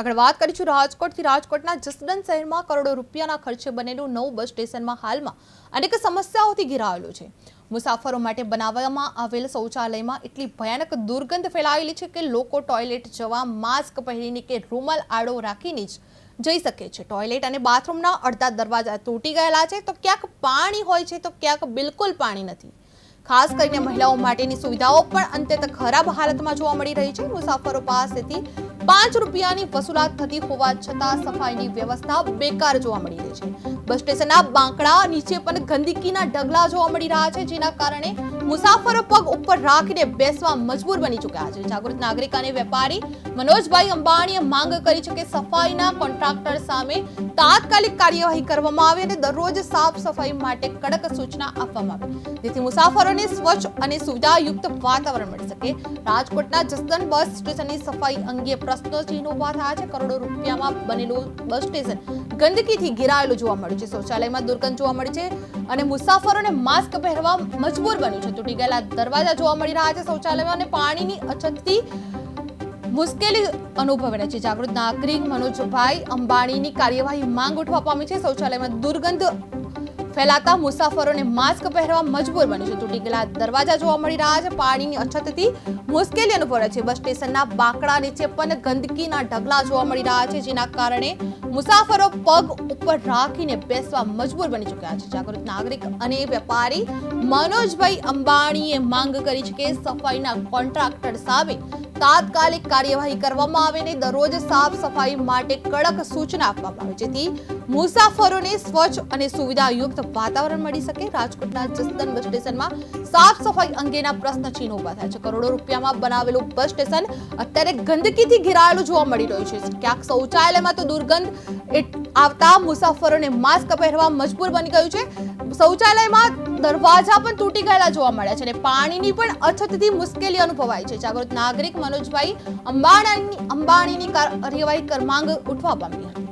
આગળ વાત કરીશું રાજકોટથી. રાજકોટના જસદન શહેરમાં કરોડો રૂપિયાના ખર્ચે બનેલું નવું બસ સ્ટેશનમાં હાલમાં અનેક સમસ્યાઓથી ઘેરાયેલું છે. મુસાફરો માટે બનાવવામાં આવેલ શૌચાલયમાં એટલી ભયાનક દુર્ગંધ ફેલાયેલી છે કે લોકો ટોયલેટ જવા માસ્ક પહેરીને કે રૂમાલ આડો રાખીને જ જઈ શકે છે. ટોયલેટ અને બાથરૂમના અડધા દરવાજા તૂટી ગયેલા છે તો ક્યાંક પાણી હોય છે તો ક્યાંક બિલકુલ પાણી નથી. ખાસ કરીને મહિલાઓ માટેની સુવિધાઓ પણ અંતે ખરાબ હાલતમાં જોવા મળી રહી છે. મુસાફરો પાસેથી પાંચ રૂપિયાની વસૂલાત થતી હોવા છતાં સફાઈની વ્યવસ્થા બેકાર જોવા મળી રહી છે. બસ સ્ટેશનના બાંકડા નીચે પણ ગંદકીના ઢગલા જોવા મળી રહ્યા છે, જેના કારણે મુસાફરો પગ ઉપર રાખીને બેસવા મજબૂર બની ચૂક્યા છે. જાગૃત નાગરિક અને વેપારી મનોજભાઈ અંબાણીએ માંગ કરી છે કે સફાઈના કોન્ટ્રાક્ટર સામે તાત્કાલિક કાર્યવાહી કરવામાં આવે અને દરરોજ સાફ સફાઈ માટે કડક સૂચના આપવામાં આવે. જેથી મુસાફરોને સ્વચ્છ અને સુવિધાયુક્ત વાતાવરણ મળી શકે. રાજકોટના જસદન બસ સ્ટેશનની સફાઈ અંગે પ્રશ્નો ઊભા થયા છે. કરોડો રૂપિયામાં બનેલું બસ સ્ટેશન ગંદકીથી ઘેરાયેલું જોવા મળ્યું છે. શૌચાલયમાં દુર્ગંધ જોવા મળી છે અને મુસાફરોને માસ્ક પહેરવા મજબૂર બન્યું છે. તૂટી ગયેલા દરવાજા જોવા મળી રહ્યા છે શૌચાલયમાં અને પાણીની અછતથી મુશ્કેલી અનુભવી છે. જાગૃત નાગરિક મનોજભાઈ અંબાણીની કાર્યવાહી માંગ ઉઠવા પામી છે. શૌચાલયમાં દુર્ગંધ ફેલાતા મુસાફરોને માસ્ક પહેરવા મજબૂર બન્યું છે. તૂટી દરવાજા જોવા મળી રહ્યા છે. પાણીની અછતથી મુશ્કેલી અનુભવે છે. બસ સ્ટેશનના બાંકડા નીચે પણ ગંદકીના ઢગલા જોવા મળી રહ્યા છે, જેના કારણે મુસાફરો પગ ઉપર રાખીને બેસવા મજબૂર બની ચૂક્યા છે. જાગૃત નાગરિક અને વેપારી મનોજભાઈ અંબાણીએ માંગ કરી છે કે સફાઈના કોન્ટ્રાક્ટર સામે તાત્કાલિક કાર્યવાહી કરવામાં આવે અને દરરોજ સાફ સફાઈ માટે કડક સૂચના આપવામાં આવે, જેથી મુસાફરોને સ્વચ્છ અને સુવિધાયુક્ત વાતાવરણ મળી શકે. રાજકોટના જસદન બસ સ્ટેશનમાં સાફ સફાઈ અંગેના પ્રશ્ન ચિહ્નો ઊભા થયા છે. કરોડો રૂપિયામાં બનાવેલું બસ સ્ટેશન અત્યારે ગંદકીથી ઘેરાયેલું જોવા મળી રહ્યું છે. ક્યાંક શૌચાલયમાં તો દુર્ગંધ આવતા મુસાફરોને માસ્ક પહેરવા મજબૂર બની ગયું છે. શૌચાલયમાં દરવાજા પણ તૂટી ગયેલા જોવા મળ્યા છે અને પાણીની પણ અછતથી મુશ્કેલી અનુભવાય છે. જાગૃત નાગરિક મનોજભાઈ અંબાણીની અંબાણીની કાર્યવાહી કરમાંગ ઉઠવા પામી હતી